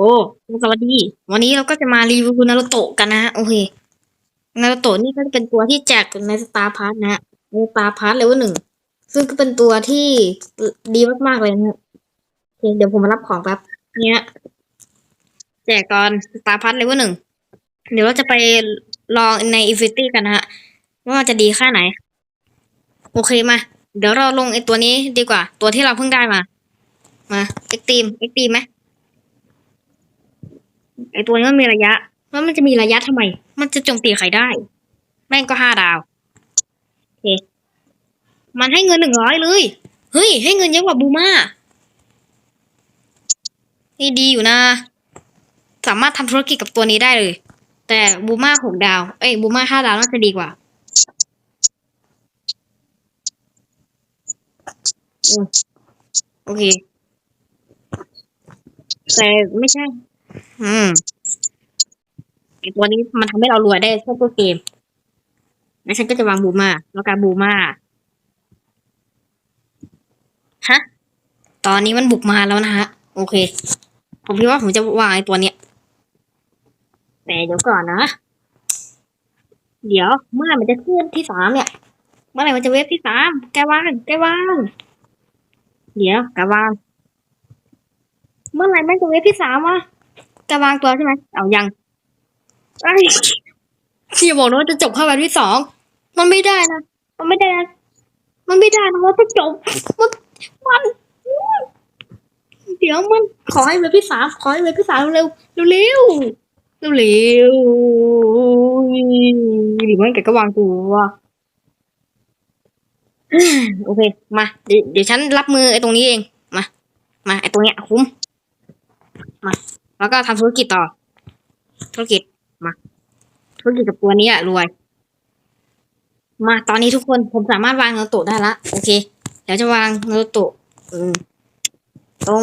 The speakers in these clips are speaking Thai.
โอ้สวัสดี วันนี้เราก็จะมารีวิวนารูโตะกันนะฮะ โอเค นารูโตะนี่ก็จะเป็นตัวที่แจกในสตาร์พาร์ทนะฮะในสตาร์พาร์ทเลเวลหนึ่ง ซึ่งก็เป็นตัวที่ดีมากๆเลยนะโอเค เดี๋ยวผมมารับของแป๊บ เนี้ย แจกตอนสตาร์พาร์ทเลเวลหนึ่ง เดี๋ยวเราจะไปลองในอินฟินิตี้กันนะฮะ ว่ามันจะดีแค่ไหน โอเคมา เดี๋ยวเราลงไอตัวนี้ดีกว่า ตัวที่เราเพิ่งได้มา มาเอ็กตีมเอ็กตีมไหม ไอตัวนี้มันมีระยะแล้วมันจะมีระยะทำไม มันจะโจมตีใครได้ แม่งก็ห้าดาวโอเคมันให้เงินหนึ่งร้อยเลย เฮ้ย ให้เงินเยอะกว่าบูมานี่ดีอยู่นะ สามารถทำธุรกิจกับตัวนี้ได้เลย แต่บูมาหกดาว เอ้ยบูมาห้าดาวน่าจะดีกว่าอโอเค แต่ไม่ใช่ อืมไอตัวนี้มันทำให้เรารวยได้แค่ตัวเกม แล้วฉันก็จะวางบูมาแล้วการบูมาฮะ ตอนนี้มันบุกมาแล้วนะฮะ โอเค ผมคิดว่าผมจะวางไอตัวเนี้ย แต่เดี๋ยวก่อนนะ เดี๋ยวเมื่อไหร่มันจะขึ้นที่สามเนี่ย เมื่อไหร่มันจะเวฟที่สาม แกวาง แกวาง เดี๋ยวแกวาง เมื่อไหร่ม่งจะเวฟที่สามวะ จะวางตัวใช่ไหมเอายังไอ้ที่บอกนะว่าจะจบแค่วันที่สอง มันไม่ได้นะ มันไม่ได้นะ มันไม่ได้นะว่าจะจบ มันมันเดี๋ยวมันขอให้เวฟที่สามขอให้เวฟที่สามเร็วเร็วเร็วเร็วหรือไม่แกก็วางตัวโอเค มาเดี๋ยวเดี๋ยวฉันรับมือไอ้ตรงนี้เอง มา มาไอ้ตรงเนี้ยคุ้ม มา แล้วก็ทำธุรกิจต่อ ธุรกิจมาธุรกิจกับตัวนี้อะรวย มาตอนนี้ทุกคนผมสามารถวางโนโตะได้ละโอเค เดี๋ยวจะวางโนโตะอืมตรง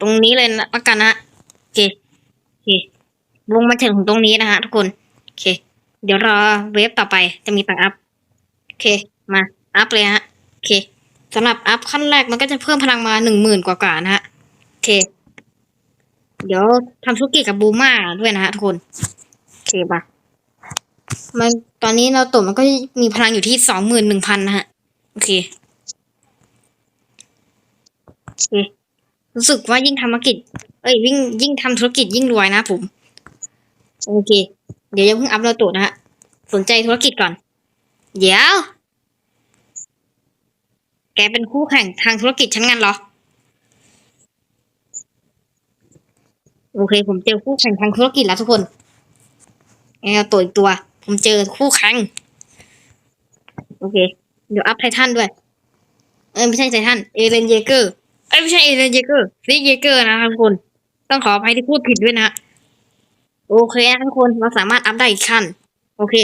ตรงนี้เลยนะละกันนะโอเคโอเคลงมาถึงตรงนี้นะฮะทุกคนโอเค เดี๋ยวรอเวฟต่อไปจะมีตังอัพโอเค มาอัพเลยฮะโอเคสำหรับอัพขั้นแรกมันก็จะเพิ่มพลังมาหนึ่งหมื่นกว่าๆนะฮะโอเค เดี๋ยวทำธุรกิจกับบูมาด้วยนะฮะทุกคนโอเคปะมันตอนนี้เราตกมันก็มีพลังอยู่ที่สองหมื่นหนึ่งพันนะฮะ โอเคโอเค รู้สึกว่ายิ่งทำธุรกิจ เอ้ยยิ่งยิ่งทำธุรกิจยิ่งรวยนะผม โอเค เดี๋ยวยังเพิ่งอัพเราตนะฮะ สนใจธุรกิจก่อน เดี๋ยว แกเป็นคู่แข่งทางธุรกิจฉันงั้นเหรอ โอเค ผมเจอคู่แข่งทางธุรกิจแล้วทุกคนเอาตัวอีกตัว ผมเจอคู่แข่งโอเค เดี๋ยวอัพไททันด้วย เออไม่ใช่ไททันเอเลนเยเกอร์เอ้ยไม่ใช่เอเลนเยเกอร์ลิเยเกอร์นะครับทุกคน ต้องขออภัยที่พูดผิดด้วยนะ โอเคนะทุกคนเราสามารถอัพได้อีกขั้น โอเค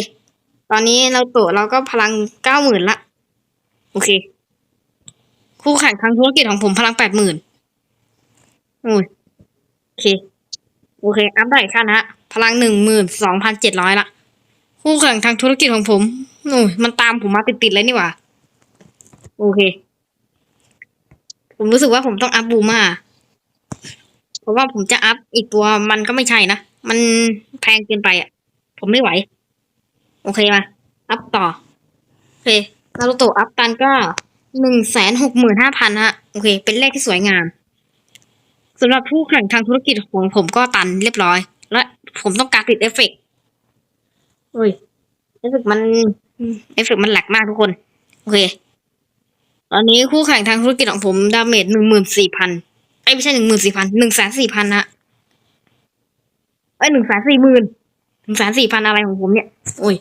ตอนนี้เราตัวเราก็พลังเก้าหมื่นละ โอเค คู่แข่งทางธุรกิจของผมพลังแปดหมื่นโอ้ยโอเค โอเค อัพได้อีกขั้นฮะ พลังหนึ่งหมื่นสองพันเจ็ดร้อยละ คู่แข่งทางธุรกิจของผมโอ้ยมันตามผมมาติดๆเลยนี่หว่า โอเค ผมรู้สึกว่าผมต้องอัพบูมาเพราะว่าผมจะอัพอีกตัวมันก็ไม่ใช่นะ มันแพงเกินไปอะ ผมไม่ไหว โอเคมา อัพต่อ โอเคนารูโตะอัพตันก็หนึ่งแสนหกหมื่นห้าพันฮะ โอเค เป็นเลขที่สวยงาม สำหรับผู้แข่งทางธุรกิจของผมก็ตันเรียบร้อย และผมต้องการติดเอฟเฟกต์เฮ้ยเอฟเฟกต์มันเอฟเฟกต์มันแหลกมากทุกคน โอเค ตอนนี้คู่แข่งทางธุรกิจของผมดาเมจหนึ่งหมื่นสี่พันไอ้ยไม่ใช่หนึ่งหมื่นสี่พันหนึ่งแสนสี่พันฮะไอ้ยหนึ่งแสนสี่หมื่นหนึ่งแสนสี่พันอะไรของผมเนี่ย โอ้ย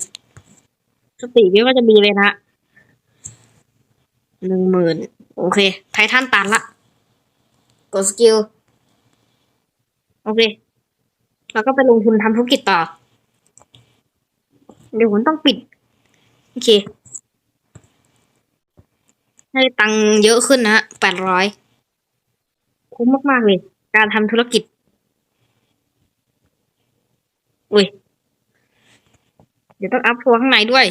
สติไม่ว่าจะมีเลยนะหนึ่งหมื่นโอเค ไททันตันละ กดสกิล โอเค แล้วก็ไปลงทุนทำธุรกิจต่อ เดี๋ยวผมต้องปิด โอเค ให้ตังเยอะขึ้นนะฮะแปดร้อยคุ้มมาก ๆ เลย การทำธุรกิจอุ้ย เดี๋ยวต้องอัพทัวร์ข้างในด้วย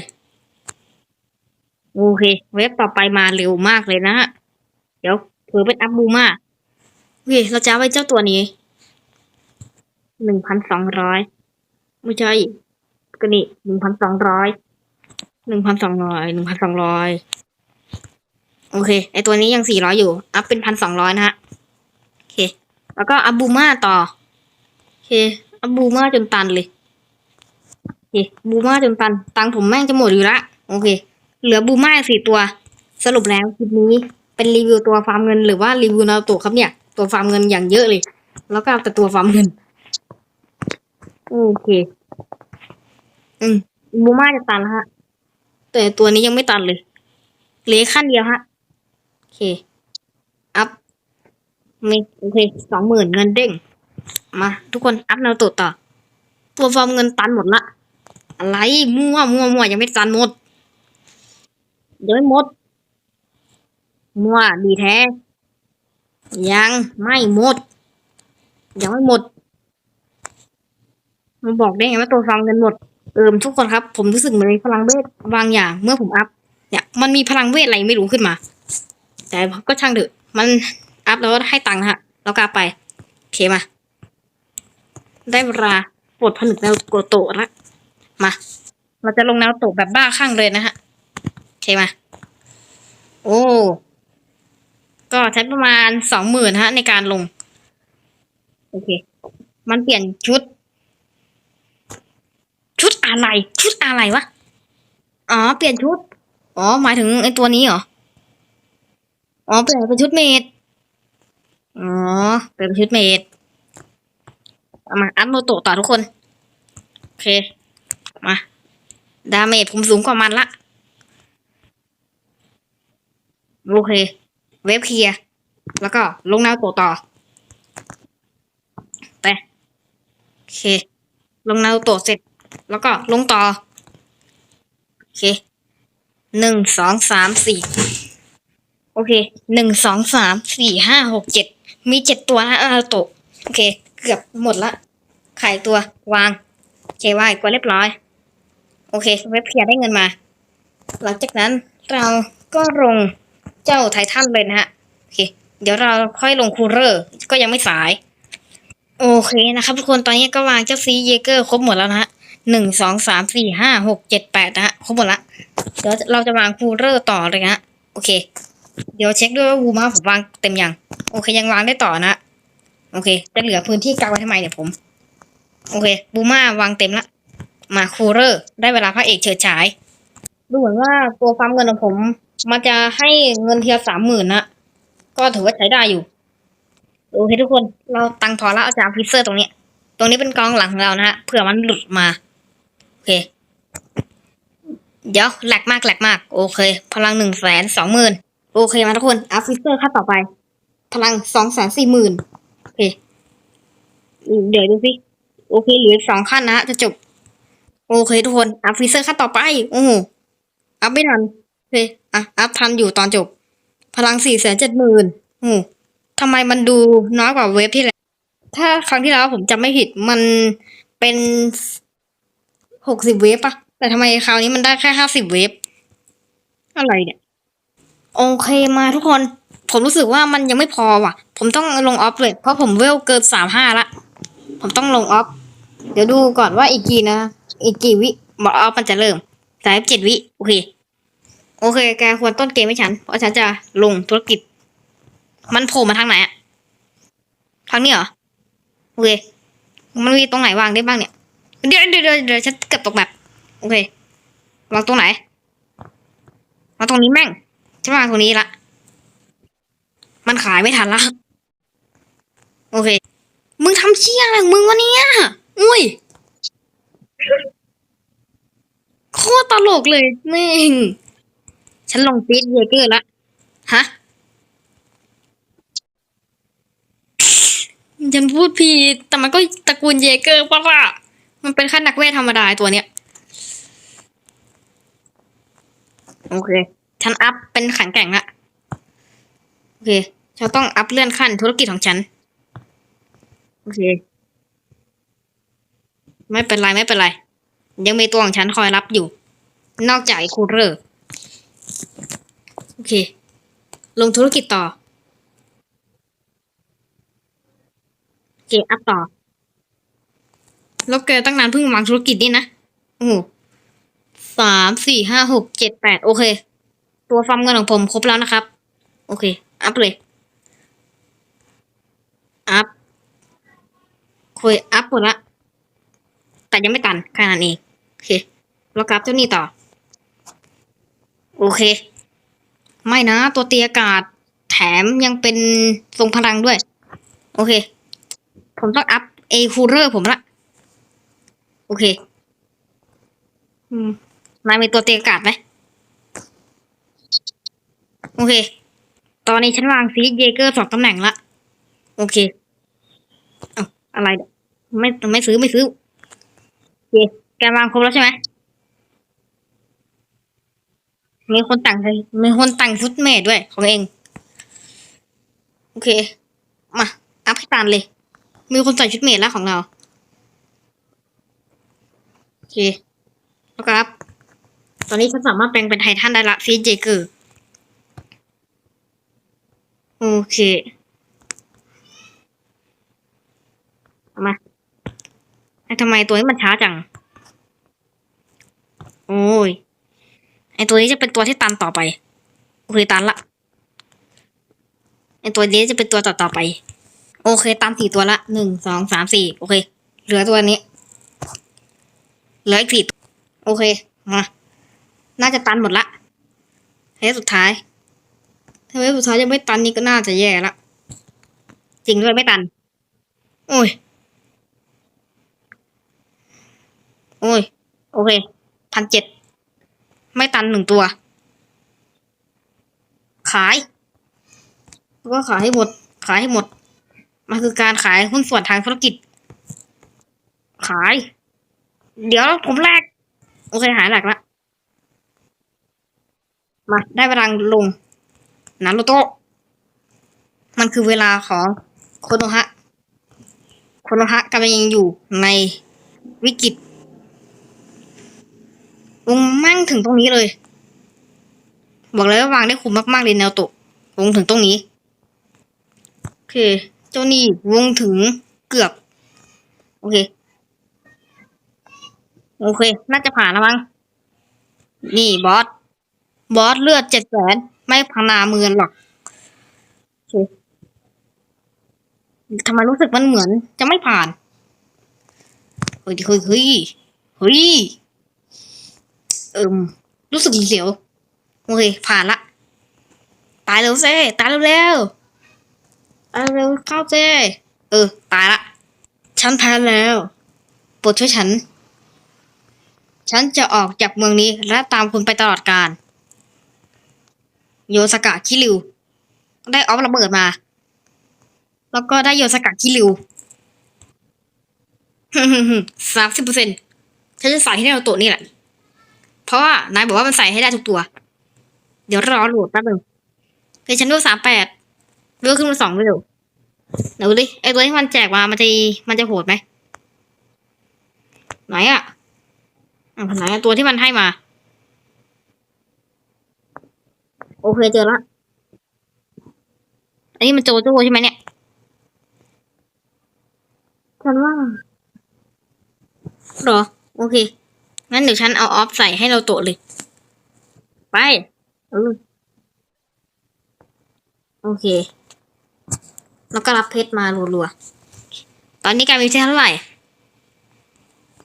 โอเค เว็บต่อไปมาเร็วมากเลยนะฮะเดี๋ยวเผื่อเป็นอัพบูมาโอเค เราจะเอาไว้เจ้าตัวนี้ หนึ่งพันสองร้อยไม่ใช่ก็นี่หนึ่งพันสองร้อยหนึ่งพันสองร้อยหนึ่งพันสองร้อยโอเค ไอตัวนี้ยังสี่ร้อยอยู่ อัพเป็นพันสองร้อยนะฮะ โอเค แล้วก็อัพบูมาต่อ โอเค อัพบูมาจนตันเลย โอเค บูมาจนตัน ตังผมแม่งจะหมดอยู่ละ โอเค เหลือบูมาสี่ตัว สรุปแล้วคลิปนี้เป็นรีวิวตัวฟาร์มเงินหรือว่ารีวิวนารูโตะครับเนี่ย ตัวฟาร์มเงินอย่างเยอะเลย แล้วก็เอาแต่ตัวฟาร์มเงิน โอเคอืมบูมาจะตันแล้วฮะ แต่ตัวนี้ยังไม่ตันเลยเหลือขั้นเดียวฮะ โอเค อัพมีโอเคสองหมื่นเงินเด้ง มา ทุกคนอัพนารูโตะต่อ ตัวฟาร์มเงินตันหมดละ อะไร มั่วมั่วมั่วยังไม่ตันหมดยังไม่หมด มั่วดีแท้ ยังไม่หมด ยังไม่หมด มันบอกได้ไงว่าตัวฟาร์มเงินหมดเอิมทุกคนครับ ผมรู้สึกเหมือนมีพลังเวทบางอย่าง เมื่อผมอัพเนี่ยมันมีพลังเวทอะไรไม่รู้ขึ้นมา แต่ก็ช่างเถอะมันอัพแล้วให้ตังค์นะฮะแล้วก็เอาไปโอเคมา ได้เวลาปลดผนึกแนวโกโตะละมา เราจะลงแนวโตะแบบบ้าคลั่งเลยนะฮะโอเคมาโอ้ก็ใช้ประมาณสองหมื่นฮะ ในการลง โอเค มันเปลี่ยนชุด ชุดอะไร ชุดอะไรวะ อ๋อ เปลี่ยนชุด อ๋อ หมายถึงไอ้ตัวนี้เหรอ อ๋อ เปลี่ยนเป็นชุดเมดอ๋อ เปลี่ยนเป็นชุดเมดมาอัพโนโตต่อทุกคน โอเค มา ดาเมจผมสูงกว่ามันละ โอเค เวฟเคลียร์แล้วก็ลงแนวโตต่อ ไป โอเค ลงแนวโตเสร็จ แล้วก็ลงต่อ โอเคหนึ่งสองสามสี่โอเคหนึ่งสองสามสี่ห้าหกเจ็ดมีเจ็ดตัวนะนาโตะโอเค เกือบหมดละขายตัววางโอเควางอีกตัวเรียบร้อย โอเคเว็บเคลียร์ได้เงินมา หลังจากนั้นเราก็ลงเจ้าไททันเลยนะฮะโอเค เดี๋ยวเราค่อยลงคูลเลอร์ก็ยังไม่สาย โอเคนะครับทุกคนตอนนี้ก็วางเจ้าซีเยเกอร์ครบหมดแล้วนะฮะ หนึ่งสองสามสี่ห้าหกเจ็ดแปดนะฮะครบหมดละเดี๋ยวเราจะวางคูลเลอร์ต่อเลยนะโอเค เดี๋ยวเช็คด้วยว่าวูมาผมวางเต็มยัง โอเคยังวางได้ต่อนะ โอเค จะเหลือพื้นที่กักไว้ทำไมเนี่ยผม โอเคบูมาวางเต็มละมาคูเลอร์ ได้เวลาพระเอกเฉิดฉาย ดูเหมือนว่าตัวฟาร์มเงินของผม มันจะให้เงินเทียสามหมื่นนะก็ถือว่าใช้ได้อยู่ โอเคทุกคน เราตังพอแล้วเอาจากพิเซอร์ตรงนี้ ตรงนี้เป็นกองหลังของเรานะฮะเผื่อมันหลุดมา เค เดี๋ยวแหลกมากแหลกมาก โอเค พลังหนึ่งแสนสองหมื่นโอเคมาทุกคนอัพฟิเซอร์ขั้นต่อไป พลังสองแสนสี่หมื่นโอเค เดี๋ยวดูสิโอเคเหลือสองขั้นนะฮะจะจบ โอเคทุกคนอัพฟิเซอร์ขั้นต่อไป โอ้โหอัพไม่ทันโอเคอะอัพทันอยู่ตอนจบ พลังสี่แสนเจ็ดหมื่นโอ้โหทำไมมันดูน้อยกว่าเวฟที่แล้วถ้าครั้งที่แล้วผมจำไม่ผิดมันเป็น หกสิบเวฟปะแต่ทำไมคราวนี้มันได้แค่ห้าสิบเวฟอะไรเนี่ย โอเคมาทุกคน ผมรู้สึกว่ามันยังไม่พอว่ะ ผมต้องลงออฟเลย เพราะผมเวลเกินสามห้าละ ผมต้องลงออฟ เดี๋ยวดูก่อนว่าอีกกี่นะ อีกกี่วิบออฟมันจะเริ่มสายเจ็ดวิ โอเค โอเค แกควรต้นเกมให้ฉัน เพราะฉันจะลงธุรกิจ มันโผล่มาทางไหนอะทางนี้เหรอ โอเค มันมีตรงไหนวางได้บ้างเนี่ย เดี๋ยวเดี๋ยวเดี๋ยวฉันเกือบตกแบบโอเควางตรงไหนวางตรงนี้แม่งฉันวางตรงนี้ละมันขายไม่ทันละโอเค มึงทำเชี่ยอะไรมึงวะเนี่ยอุ้ยโคตรตลกเลยแม่ง ฉันลงฟีดเยเกอร์ละฮะฉันพูดผิดแต่มันก็ตระกูลเยเกอร์ปะล่ะ มันเป็นขั้นนักเวทธรรมดาไอ้ตัวเนี้ย โอเค ฉันอัพเป็นแข็งแกร่งละ โอเค ฉันต้องอัพเลื่อนขั้นธุรกิจของฉัน โอเค ไม่เป็นไรไม่เป็นไร ยังมีตัวของฉันคอยรับอยู่ นอกจากไอ้คูลเลอร์โอเค ลงธุรกิจต่อ โอเค อัพต่อ แล้วแกตั้งนานเพิ่งวางธุรกิจนี่นะ โอ้โหสามสี่ห้าหกเจ็ดแปดโอเค ตัวฟาร์มเงินของผมครบแล้วนะครับ โอเค อัพเลย อัพคุยอัพหมดละ แต่ยังไม่ตันแค่นั้นเอง โอเค แล้วกราฟเจ้านี่ต่อ โอเค ไม่นะ ตัวเตียกาศแถมยังเป็นทรงพลังด้วย โอเค ผมต้องอัพเอคูเลอร์ผมละ โอเค อืมนายมีตัวเตียอากาศไหม โอเค ตอนนี้ฉันวางซีเยเกอร์สองตำแหน่งละ โอเค เอาอะไร ไม่ไม่ซื้อไม่ซื้อโอเคแกวางครบแล้วใช่ไหม มีคนต่งเลยมีคนต่งฟุตเมดด้วยของเอง โอเค มา อัพให้ตันเลย มีคนใส่ชุดเมดแล้วของเรา เคแล้วก็อัพตอนนี้ฉันสามารถแปลงเป็นไททันได้ละฟีเจเกอร์โอเคเอามาไอ้ทำไมตัวนี้มันช้าจัง โอ้ย ไอตัวนี้จะเป็นตัวที่ตันต่อไปโอเคตันละ ไอตัวนี้จะเป็นตัวต่อต่อไป โอเคตันสี่ตัวละหนึ่งสองสามสี่โอเค เหลือตัวนี้ เหลืออีกสี่โอเค มา น่าจะตันหมดละเฮ้สุดท้ายถ้าเฮ้สุดท้ายยังไม่ตันนี่ก็น่าจะแย่ละ จริงด้วยไม่ตัน โอ้ย โอ้ย โอเค พันเจ็ด ไม่ตันหนึ่งตัว ขายแล้วก็ขายให้หมด ขายให้หมด มันคือการขายหุ้นส่วนทางธุรกิจ ขาย เดี๋ยวผมแลกโอเคหายหลักละมาได้เวลาลงนารูโตะมันคือเวลาของโคโนฮะโคโนฮะกำลังยังอยู่ในวิกฤตวงมั่งถึงตรงนี้เลย บอกเลยว่าวางได้คุ้มมากๆเลยแนวโตะวงถึงตรงนี้โอเค เจ้านี่วงถึงเกือบ โอเค โอเค น่าจะผ่านแล้วมั้ง นี่บอส บอสเลือดเจ็ดแสนไม่พังนาเมือนหรอกทำไมรู้สึกมันเหมือน จะไม่ผ่าน เฮ้ยเฮ้ยเฮ้ยเฮ้ยเอิมรู้สึกเสียว โอเค ผ่านละ ตายเร็วเซ่ตายเร็วเร็วตายเร็วเข้าเซ่เออ ตายละ ฉันแพ้แล้ว โปรดช่วยฉัน ฉันจะออกจากเมืองนี้และตามคุณไปตลอดกาลโยสกะคิริว ได้ออฟระเบิดมา แล้วก็ได้โยสกะคิริวสามสิบเปอร์เซ็นฉันจะใส่ให้ในโตัวนี่แหละ เพราะว่านายบอกว่ามันใส่ให้ได้ทุกตัว เดี๋ยวรอโหลดแป๊บนึงเฮ้ยฉันดูสามแปดเลือกขึ้นมาสองเร็วเดี๋ยวดูดิไอตัวที่มันแจกมามันจะมันจะโหดไหมไหนอะ อะไหนอะตัวที่มันให้มา โอเคเจอละอันนี้มันโจโจ้ใช่ไหมเนี่ยฉันว่าเหรอ โอเค งั้นเดี๋ยวฉันเอาออฟใส่ให้เราโตะเลย ไปเออโอเค แล้วก็รับเพชรมารัวๆ ตอนนี้การมีเพชรเท่าไหร่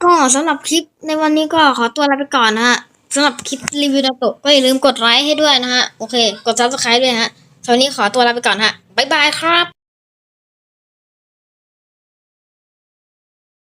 ก็สำหรับคลิปในวันนี้ก็ขอตัวลาไปก่อนนะฮะสำหรับคลิปรีวิวนาโตะก็อย่าลืมกดไลค์ให้ด้วยนะฮะ โอเค กดซับสไครต์ด้วยนะฮะสำหรับวันนี้ขอตัวลาไปก่อนฮะ บ๊ายบายครับ